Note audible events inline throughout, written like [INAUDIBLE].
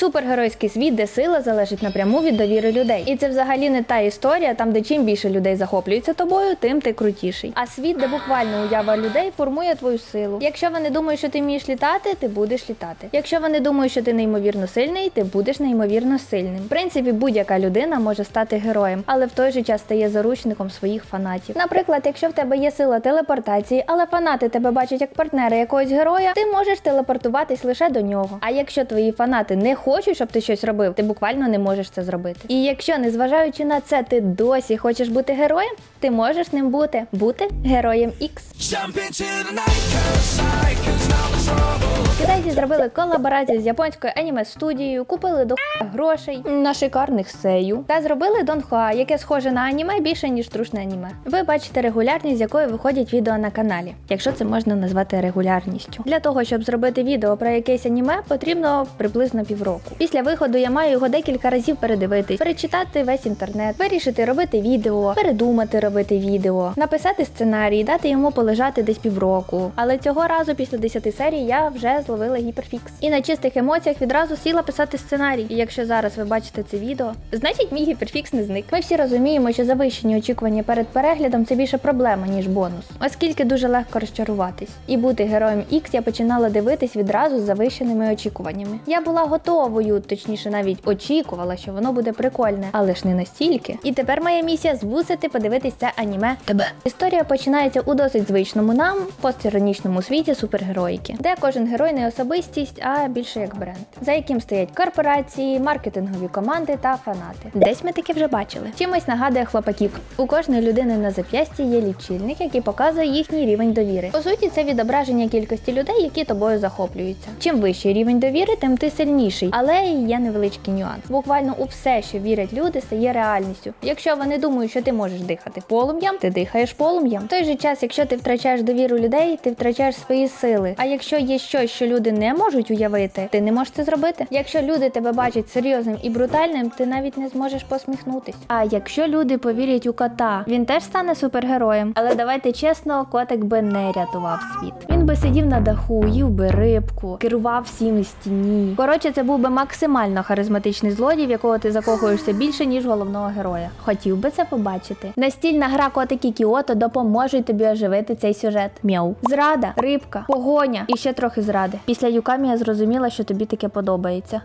Супергеройський світ, де сила залежить напряму від довіри людей. І це взагалі не та історія, там, де чим більше людей захоплюються тобою, тим ти крутіший. А світ, де буквально уява людей формує твою силу. Якщо вони думають, що ти вмієш літати, ти будеш літати. Якщо вони думають, що ти неймовірно сильний, ти будеш неймовірно сильним. В принципі, будь-яка людина може стати героєм, але в той же час стає заручником своїх фанатів. Наприклад, якщо в тебе є сила телепортації, але фанати тебе бачать як партнера якогось героя, ти можеш телепортуватись лише до нього. А якщо твої фанати не хочуть, щоб ти щось робив, ти буквально не можеш це зробити. І якщо, незважаючи на це, ти досі хочеш бути героєм, ти можеш ним бути. Бути героєм X. Китайці зробили колаборацію з японською аніме студією, купили до грошей на шикарних сею та зробили Донхуа, яке схоже на аніме більше ніж трушне аніме. Ви бачите регулярність, з якою виходять відео на каналі, якщо це можна назвати регулярністю. Для того щоб зробити відео про якесь аніме, потрібно приблизно півроку. Після виходу я маю його декілька разів передивитись, перечитати весь інтернет, вирішити робити відео, передумати робити відео, написати сценарій, дати йому полежати десь півроку. Але цього разу після 10 серій я вже зловила гіперфікс. І на чистих емоціях відразу сіла писати сценарій. І якщо зараз ви бачите це відео, значить мій гіперфікс не зник. Ми всі розуміємо, що завищені очікування перед переглядом це більше проблема, ніж бонус, оскільки дуже легко розчаруватись. І бути героєм X я починала дивитись відразу з завищеними очікуваннями. Я була готовою, точніше, навіть очікувала, що воно буде прикольне, але ж не настільки. І тепер моя місія звусити подивитись це аніме тебе. Історія починається у досить звичному нам постіронічному світі супергероїки, де кожен герой не особистість, а більше як бренд, за яким стоять корпорації, маркетингові команди та фанати. Десь ми таке вже бачили. Чимось нагадує хлопаків. У кожної людини на зап'ясті є лічильник, який показує їхній рівень довіри. По суті, це відображення кількості людей, які тобою захоплюються. Чим вищий рівень довіри, тим ти сильніший. Але є невеличкий нюанс. Буквально у все, що вірять люди, стає реальністю. Якщо вони думають, що ти можеш дихати полум'ям, ти дихаєш полум'ям. В той же час, якщо ти втрачаєш довіру людей, ти втрачаєш свої сили. А якщо є щось, що люди не можуть уявити, ти не можеш це зробити. Якщо люди тебе бачать серйозним і брутальним, ти навіть не зможеш посміхнутись. А якщо люди повірять у кота, він теж стане супергероєм. Але давайте чесно, котик би не рятував світ. Він би сидів на даху, їв би рибку, керував всім з тіні. Коротше, це був би максимально харизматичний злодій, в якого ти закохуєшся більше, ніж головного героя. Хотів би це побачити. Настільна гра котики Кіото допоможуть тобі оживити цей сюжет. Мяу. Зрада, рибка, погоня і ще трохи зради. Після Юкамі я зрозуміла, що тобі таке подобається.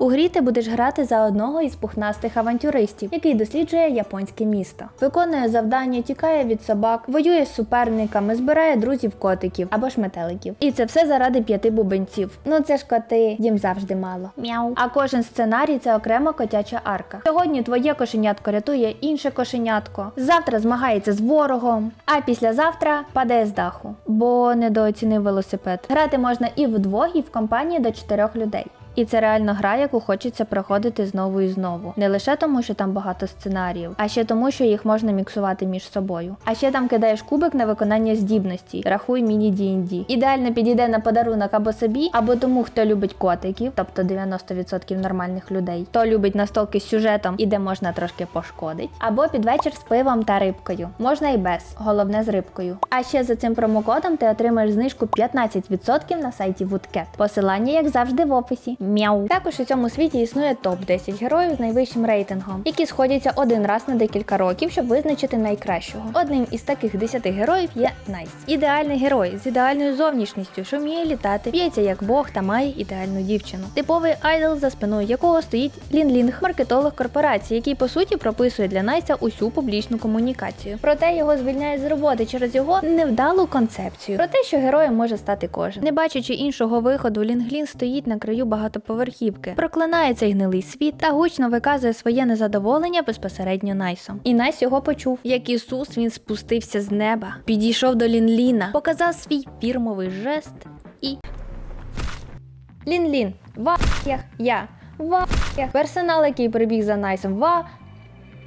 У грі ти будеш грати за одного із пухнастих авантюристів, який досліджує японське місто. Виконує завдання, тікає від собак, воює з суперниками, збирає друзів котиків або ж метеликів. І це все заради п'яти бубенців. Ну це ж коти, їм завжди мало. Мяу. А кожен сценарій це окрема котяча арка. Сьогодні твоє кошенятко рятує інше кошенятко. Завтра змагається з ворогом, а післязавтра падає з даху, бо недооцінив велосипед. Грати можна і вдвох, і в компанії до чотирьох людей. І це реально гра, яку хочеться проходити знову і знову. Не лише тому, що там багато сценаріїв, а ще тому, що їх можна міксувати між собою. А ще там кидаєш кубик на виконання здібностей, рахуй міні D&D. Ідеально підійде на подарунок або собі, або тому, хто любить котиків, тобто 90% нормальних людей, хто любить настолки з сюжетом і де можна трошки пошкодить, або під вечір з пивом та рибкою. Можна і без, головне з рибкою. А ще за цим промокодом ти отримаєш знижку 15% на сайті Woodcat. Посилання, як завжди, в описі. Мяу. Також у цьому світі існує топ 10 героїв з найвищим рейтингом, які сходяться один раз на декілька років, щоб визначити найкращого. Одним із таких 10 героїв є Найс. Ідеальний герой з ідеальною зовнішністю, що вміє літати, б'ється як Бог та має ідеальну дівчину. Типовий айдол, за спиною якого стоїть Лін Лінг, маркетолог корпорації, який по суті прописує для Найса усю публічну комунікацію. Проте його звільняють з роботи через його невдалу концепцію. Про те, що героєм може стати кожен. Не бачачи іншого виходу, Лінглін стоїть на краю багатоповерхівки, проклинає цей гнилий світ та гучно виказує своє незадоволення безпосередньо Найсом. І Найс його почув. Як Ісус він спустився з неба, підійшов до Лінліна, показав свій фірмовий жест і. Лінлін, -лін, ва я, я, ва. Персонал, який прибіг за Найсом, ва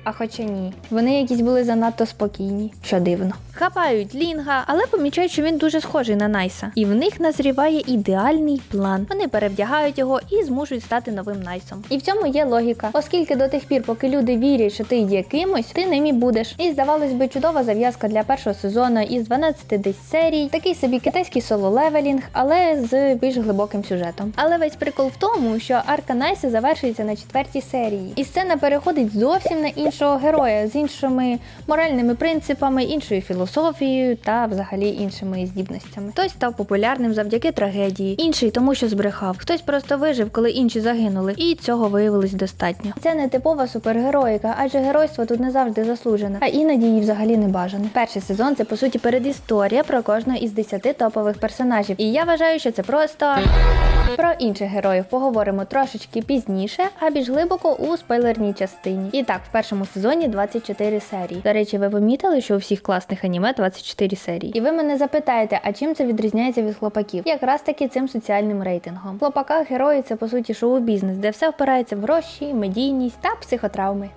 А хоча ні, вони якісь були занадто спокійні, що дивно. Хапають Лінга, але помічають, що він дуже схожий на Найса. І в них назріває ідеальний план. Вони перевдягають його і змушують стати новим Найсом. І в цьому є логіка, оскільки до тих пір, поки люди вірять, що ти є кимось, ти ним і будеш. І здавалось би, чудова зав'язка для першого сезону із 12 десь серій, такий собі китайський соло-левелінг, але з більш глибоким сюжетом. Але весь прикол в тому, що арка Найса завершується на четвертій серії, і сцена переходить зовсім на іншого героя з іншими моральними принципами, іншою філософією та взагалі іншими здібностями. Хтось став популярним завдяки трагедії, інший тому, що збрехав. Хтось просто вижив, коли інші загинули, і цього виявилось достатньо. Це не типова супергероїка, адже геройство тут не завжди заслужене, а іноді її взагалі не бажане. Перший сезон це по суті передісторія про кожного із десяти топових персонажів. І я вважаю, що це просто. Про інших героїв поговоримо трошечки пізніше, а більш глибоко у спойлерній частині. І так, в першому сезоні 24 серії. До речі, ви помітили, що у всіх класних аніме 24 серії. І ви мене запитаєте, а чим це відрізняється від хлопаків? Якраз таки цим соціальним рейтингом. В хлопаках герої це по суті шоу-бізнес, де все впирається в гроші, медійність та психотравми.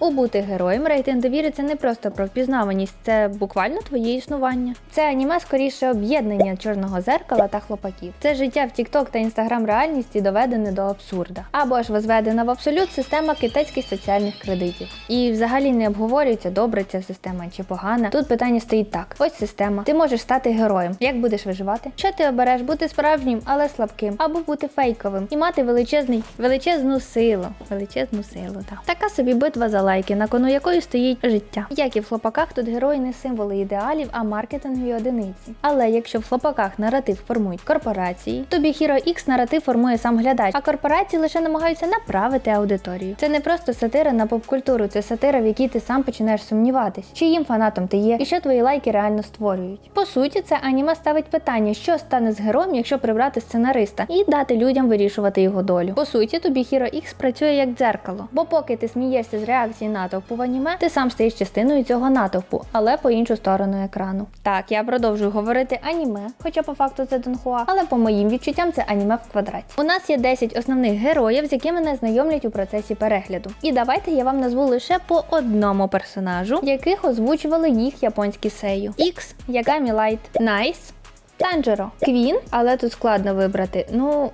У бути героєм рейтинг це не просто про впізнаваність, це буквально твоє існування. Це аніме скоріше об'єднання чорного зеркала та хлопаків. Це життя в TikTok та Instagram реальності доведене до абсурда. Або ж возведена в абсолют система китайських соціальних кредитів. І взагалі не обговорюється, добре ця система чи погана. Тут питання стоїть так: ось система. Ти можеш стати героєм. Як будеш виживати? Що ти обереш бути справжнім, але слабким, або бути фейковим і мати величезний величезну силу. Величезну силу, так. Така собі битва за лайки, на кону якої стоїть життя. Як і в хлопаках, тут герої не символи ідеалів, а маркетингові одиниці. Але якщо в хлопаках наратив формують корпорації, то Hero X наратив формує сам глядач, а корпорації лише намагаються направити аудиторію. Це не просто сатира на попкультуру, це сатира, в якій ти сам починаєш сумніватись, чиїм фанатом ти є і що твої лайки реально створюють. По суті, це аніме ставить питання, що стане з героєм, якщо прибрати сценариста, і дати людям вирішувати його долю. По суті, тобі Hero X працює як дзеркало, бо поки ти смієшся з реакції натовпу в аніме, ти сам стаєш частиною цього натовпу, але по іншу сторону екрану. Так, я продовжую говорити аніме, хоча по факту це Донхуа, але по моїм відчуттям це аніме в квадраті. У нас є 10 основних героїв, з якими нас знайомлять у процесі перегляду. І давайте я вам назву лише по одному персонажу, яких озвучували їх японські сею. Ікс, Ягамі Лайт, Найс, Танджеро, Квін, але тут складно вибрати. Ну,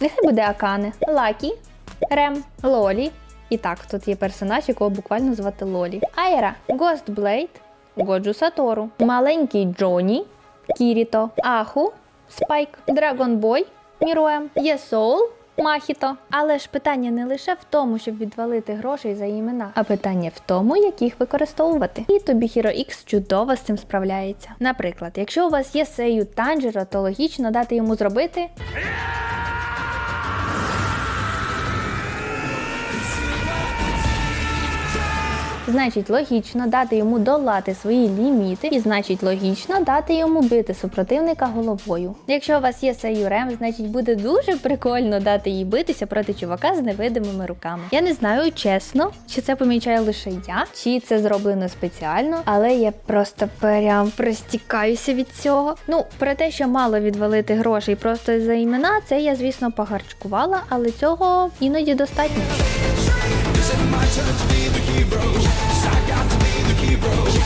нехай буде Акане, Лакі, Рем, Лолі. І так, тут є персонаж, якого буквально звати Лолі. Айра, Гостблейд, Годжу Сатору, маленький Джоні, Кіріто, Аху, Спайк, Драгонбой, Міруем, Єсоул, Махіто. Але ж питання не лише в тому, щоб відвалити грошей за імена, а питання в тому, як їх використовувати. І тобі Hero X чудово з цим справляється. Наприклад, якщо у вас є сею Танжеро, то логічно дати йому зробити. Значить, логічно дати йому долати свої ліміти, і значить логічно дати йому бити супротивника головою. Якщо у вас є Сеюрем, значить буде дуже прикольно дати їй битися проти чувака з невидимими руками. Я не знаю чесно, чи це помічаю лише я, чи це зроблено спеціально, але я просто прям пристікаюся від цього. Ну, про те, що мало відвалити грошей просто за імена, це я, звісно, погарчкувала, але цього іноді достатньо.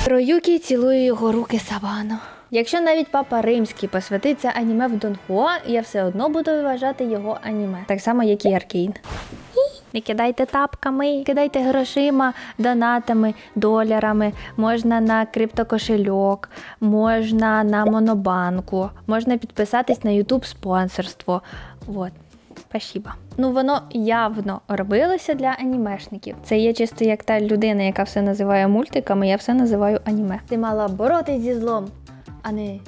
Роюкі цілує його руки Савано. Якщо навіть папа римський посвятиться аніме в Донхуа, я все одно буду вважати його аніме. Так само, як і Аркейн. Не кидайте тапками, кидайте грошима, донатами, долярами, можна на криптокошельок, можна на монобанку, можна підписатись на YouTube спонсорство. Вот. Спасибо. Ну воно явно робилося для анімешників. Це є чисто як та людина, яка все називає мультиками, я все називаю аніме. Ти мала боротись зі злом, а не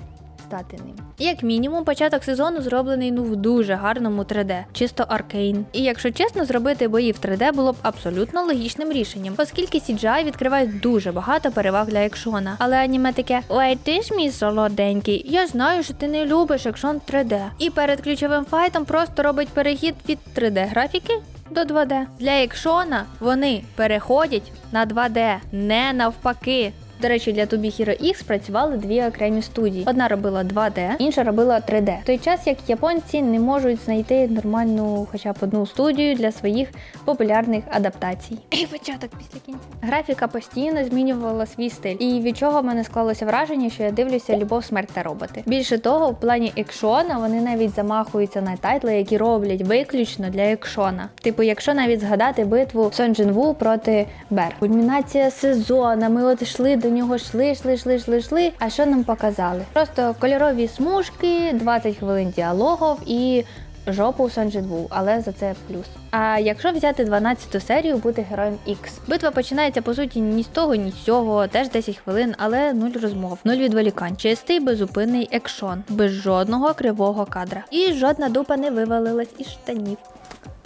стати ним. Як мінімум, початок сезону зроблений ну в дуже гарному 3D, чисто аркейн. І якщо чесно, зробити бої в 3D було б абсолютно логічним рішенням, оскільки CGI відкриває дуже багато переваг для екшона. Але аніме таке: Ой, ти ж мій солоденький, я знаю, що ти не любиш екшон 3D. І перед ключовим файтом просто робить перехід від 3D графіки. До 2D. Для екшона вони переходять на 2D, не навпаки. До речі, для Hero X працювали дві окремі студії. Одна робила 2D, інша робила 3D. В той час як японці не можуть знайти нормальну, хоча б одну студію для своїх популярних адаптацій. [LAUGHS] І початок після кінця. Графіка постійно змінювала свій стиль, і від чого в мене склалося враження, що я дивлюся любов, смерть та роботи. Більше того, в плані екшона вони навіть замахуються на тайтли, які роблять виключно для екшона. Типу, якщо навіть згадати битву Сон Джин Ву проти Бер. Кульмінація сезону. Ми от йшли до нього, йшли, йшли, йшли, йшли, йшли. А що нам показали? Просто кольорові смужки, 20 хвилин діалогів і жопу Сон але за це плюс. А якщо взяти 12 серію, бути героєм X. Битва починається по суті ні з того, ні з цього, теж 10 хвилин, але нуль розмов, нуль відволікань. Чистий безупинний екшон, без жодного кривого кадра. І жодна дупа не вивалилась із штанів.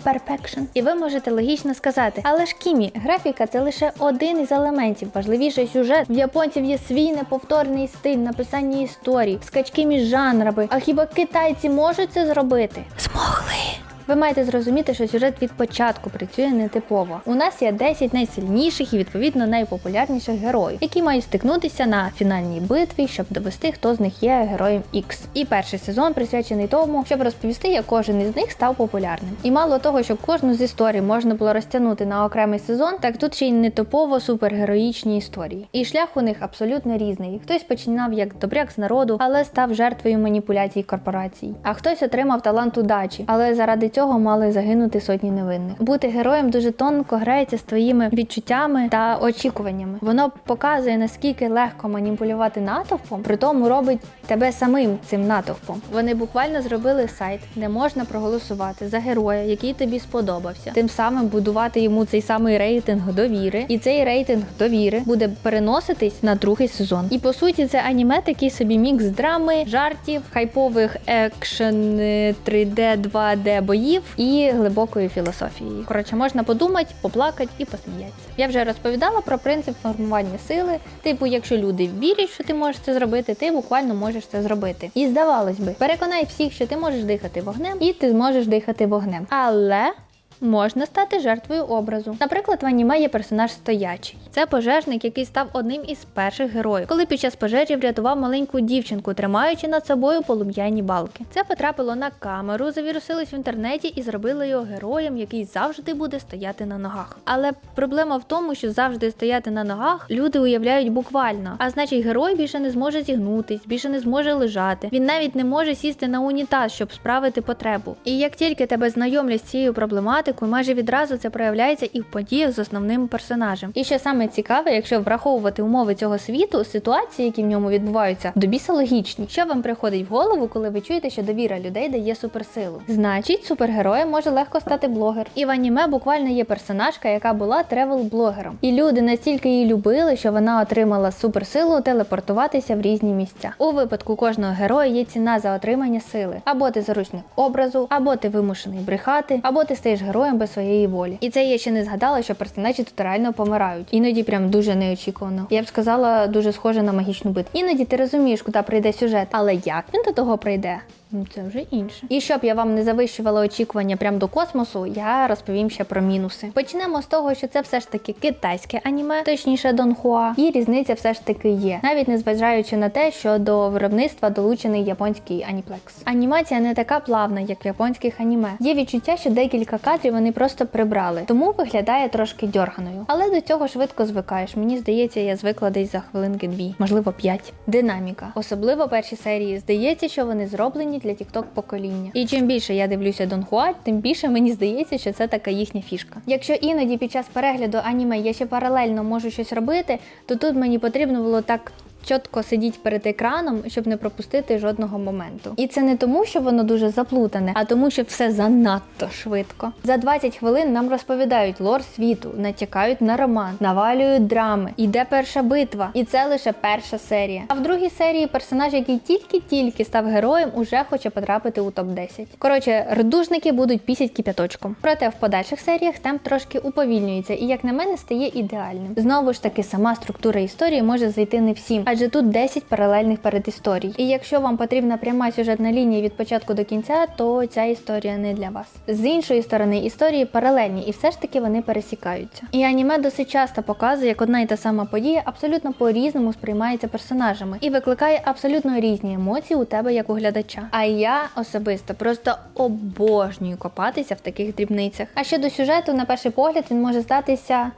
Perfection. І ви можете логічно сказати, але ж Кімі, графіка це лише один із елементів. Важливіший сюжет. В японців є свій неповторний стиль написання історій, скачки між жанрами. А хіба китайці можуть це зробити? Змогли. Ви маєте зрозуміти, що сюжет від початку працює нетипово. У нас є 10 найсильніших і відповідно найпопулярніших героїв, які мають стикнутися на фінальній битві, щоб довести, хто з них є героєм X. І перший сезон присвячений тому, щоб розповісти, як кожен із них став популярним. І мало того, щоб кожну з історій можна було розтягнути на окремий сезон, так тут ще й нетипово супергероїчні історії. І шлях у них абсолютно різний. Хтось починав як добряк з народу, але став жертвою маніпуляцій корпорацій. А хтось отримав талант удачі, але заради цього мали загинути сотні невинних. Бути героєм дуже тонко грається з твоїми відчуттями та очікуваннями. Воно показує наскільки легко маніпулювати натовпом, при тому робить тебе самим цим натовпом. Вони буквально зробили сайт, де можна проголосувати за героя, який тобі сподобався, тим самим будувати йому цей самий рейтинг довіри, і цей рейтинг довіри буде переноситись на другий сезон. І по суті, це аніме такий собі мікс драми, жартів, хайпових екшен е, 3D, 2D боїв і глибокої філософії. Коротше, можна подумати, поплакати і посміятися. Я вже розповідала про принцип формування сили. Типу, якщо люди вірять, що ти можеш це зробити, ти буквально можеш це зробити. І здавалось би, переконай всіх, що ти можеш дихати вогнем, і ти зможеш дихати вогнем. Але Можна стати жертвою образу. Наприклад, в аніме є персонаж стоячий. Це пожежник, який став одним із перших героїв, коли під час пожежі врятував маленьку дівчинку, тримаючи над собою полум'яні балки. Це потрапило на камеру, завірусилось в інтернеті і зробило його героєм, який завжди буде стояти на ногах. Але проблема в тому, що завжди стояти на ногах люди уявляють буквально. А значить, герой більше не зможе зігнутись, більше не зможе лежати. Він навіть не може сісти на унітаз, щоб справити потребу. І як тільки тебе знайомлять з цією проблематикою, майже відразу це проявляється і в подіях з основним персонажем. І що саме цікаве, якщо враховувати умови цього світу, ситуації, які в ньому відбуваються, до біса логічні. Що вам приходить в голову, коли ви чуєте, що довіра людей дає суперсилу? Значить, супергероєм може легко стати блогер. І в аніме буквально є персонажка, яка була тревел-блогером. І люди настільки її любили, що вона отримала суперсилу телепортуватися в різні місця. У випадку кожного героя є ціна за отримання сили. Або ти заручник образу, або ти вимушений брехати, або ти стаєш героєм без своєї волі. І це я ще не згадала, що персонажі тут реально помирають. Іноді прям дуже неочікувано. Я б сказала, дуже схоже на магічну битву. Іноді ти розумієш, куди прийде сюжет, але як він до того прийде? Ну, Це вже інше. І щоб я вам не завищувала очікування прямо до космосу, я розповім ще про мінуси. Почнемо з того, що це все ж таки китайське аніме, точніше Донхуа, і різниця все ж таки є, навіть незважаючи на те, що до виробництва долучений японський аніплекс. Анімація не така плавна, як в японських аніме. Є відчуття, що декілька кадрів вони просто прибрали, тому виглядає трошки дьорганою. Але до цього швидко звикаєш. Мені здається, я звикла десь за хвилинки дві, можливо, п'ять. Динаміка, особливо перші серії, здається, що вони зроблені для тікток покоління. І чим більше я дивлюся Донхуа, тим більше мені здається, що це така їхня фішка. Якщо іноді під час перегляду аніме я ще паралельно можу щось робити, то тут мені потрібно було так. Чітко сидіть перед екраном, щоб не пропустити жодного моменту. І це не тому, що воно дуже заплутане, а тому, що все занадто швидко. За 20 хвилин нам розповідають лор світу, натякають на роман, навалюють драми, іде перша битва, і це лише перша серія. А в другій серії персонаж, який тільки-тільки став героєм, уже хоче потрапити у топ 10 Коротше, рдужники будуть пісять кипяточком. Проте в подальших серіях темп трошки уповільнюється і, як на мене, стає ідеальним. Знову ж таки, сама структура історії може зайти не всім, адже тут 10 паралельних передісторій. І якщо вам потрібна пряма сюжетна лінія від початку до кінця, то ця історія не для вас. З іншої сторони, історії паралельні, і все ж таки вони пересікаються. І аніме досить часто показує, як одна і та сама подія абсолютно по-різному сприймається персонажами і викликає абсолютно різні емоції у тебе як у глядача. А я особисто просто обожнюю копатися в таких дрібницях. А щодо сюжету, на перший погляд, він може здатися.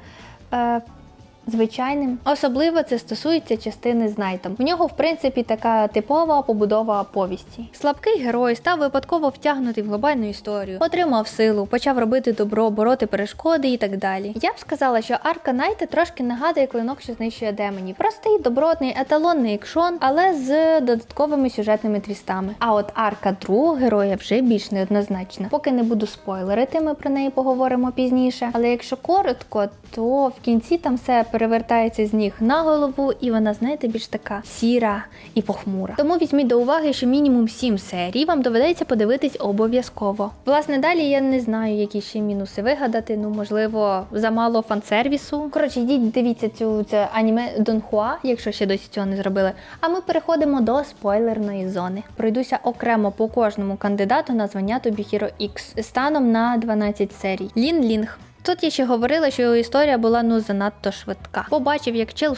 Е, звичайним. Особливо це стосується частини з Найтом. В нього, в принципі, така типова побудова повісті. Слабкий герой став випадково втягнутий в глобальну історію, отримав силу, почав робити добро, бороти перешкоди і так далі. Я б сказала, що арка Найта трошки нагадує клинок, що знищує демонів. Простий, добротний, еталонний екшон, але з додатковими сюжетними твістами. А от арка другого героя вже більш неоднозначна. Поки не буду спойлерити, ми про неї поговоримо пізніше. Але якщо коротко, то в кінці там все перевертається з ніг на голову, і вона, знаєте, більш така сіра і похмура. Тому візьміть до уваги, що мінімум 7 серій вам доведеться подивитись обов'язково. Власне, далі я не знаю, які ще мінуси вигадати. Ну, можливо, замало фан-сервісу. Коротше, йдіть, дивіться цю це аніме Донхуа, якщо ще досі цього не зробили. А ми переходимо до спойлерної зони. Пройдуся окремо по кожному кандидату на звання Тобі Hero X станом на 12 серій. Лін Лінг. Тут я ще говорила, що його історія була ну занадто швидка. Побачив, як чел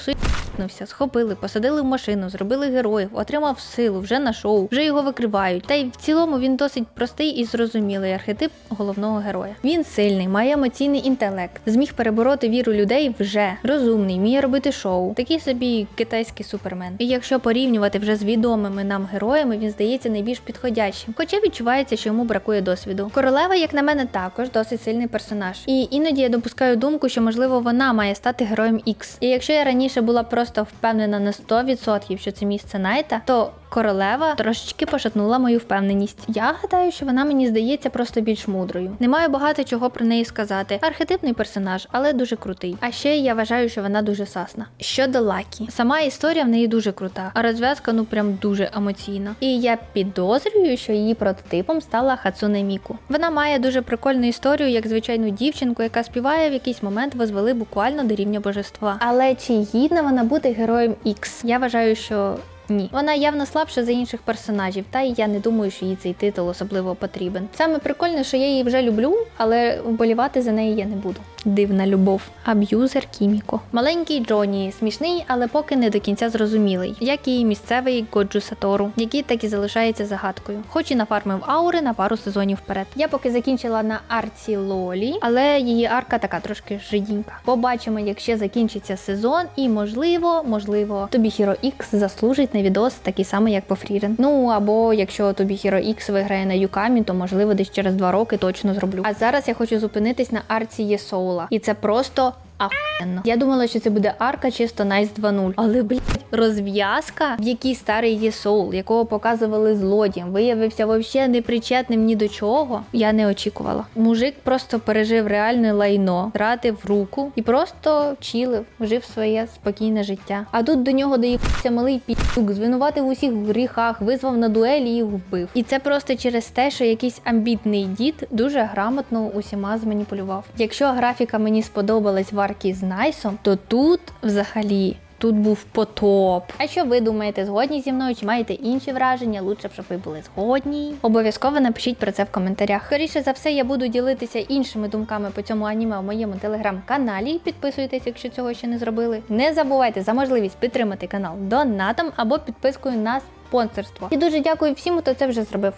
суїтнувся, схопили, посадили в машину, зробили героїв, отримав силу, вже на шоу, вже його викривають. Та й в цілому він досить простий і зрозумілий архетип головного героя. Він сильний, має емоційний інтелект, зміг перебороти віру людей вже розумний, вміє робити шоу. Такий собі китайський супермен. І якщо порівнювати вже з відомими нам героями, він здається найбільш підходящим. Хоча відчувається, що йому бракує досвіду. Королева, як на мене, також досить сильний персонаж. І іноді я допускаю думку, що можливо вона має стати героєм X. І якщо я раніше була просто впевнена на 100%, що це місце Найта, то королева трошечки пошатнула мою впевненість. Я гадаю, що вона мені здається просто більш мудрою. Не маю багато чого про неї сказати. Архетипний персонаж, але дуже крутий. А ще я вважаю, що вона дуже сасна. Щодо Лакі, сама історія в неї дуже крута, а розв'язка ну прям дуже емоційна. І я підозрюю, що її прототипом стала Хацуне Міку. Вона має дуже прикольну історію, як звичайну дівчинку, яка співає в якийсь момент возвели буквально до рівня божества. Але чи гідна вона бути героєм X? Я вважаю, що ні, вона явно слабша за інших персонажів, та й я не думаю, що їй цей титул особливо потрібен. Саме прикольне, що я її вже люблю, але вболівати за неї я не буду. Дивна любов. Аб'юзер Кіміко. Маленький Джоні, смішний, але поки не до кінця зрозумілий, як і місцевий Годжу Сатору, який так і залишається загадкою. Хоч і нафармив аури на пару сезонів вперед. Я поки закінчила на арці Лолі, але її арка така трошки жидінька. Побачимо, як ще закінчиться сезон, і можливо, можливо, тобі Hero X заслужить на відос такий самий, як по Фрірен. Ну або якщо тобі Hero X виграє на Юкамі, то можливо десь через два роки точно зроблю. А зараз я хочу зупинитись на арці Єсоула. І це просто. Ахуєнно. Я думала, що це буде арка чисто Nice 2.0. Але блядь, розв'язка, в якій старий є соул, якого показували злодієм, виявився вообще непричетним ні до чого. Я не очікувала. Мужик просто пережив реальне лайно, втратив руку і просто чилив, жив своє спокійне життя. А тут до нього доїхався малий пітук, звинуватив у всіх гріхах, визвав на дуелі і вбив. І це просто через те, що якийсь амбітний дід дуже грамотно усіма зманіпулював. Якщо графіка мені сподобалась в аркі з Найсом, то тут взагалі. Тут був потоп. А що ви думаєте, згодні зі мною? Чи маєте інші враження? Лучше б, щоб ви були згодні. Обов'язково напишіть про це в коментарях. Скоріше за все, я буду ділитися іншими думками по цьому аніме в моєму телеграм-каналі. Підписуйтесь, якщо цього ще не зробили. Не забувайте за можливість підтримати канал донатом або підпискою на спонсорство. І дуже дякую всім, хто це вже зробив.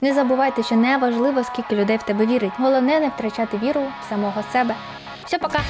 Не забувайте, що не важливо, скільки людей в тебе вірить. Головне не втрачати віру в самого себе. Все, пока!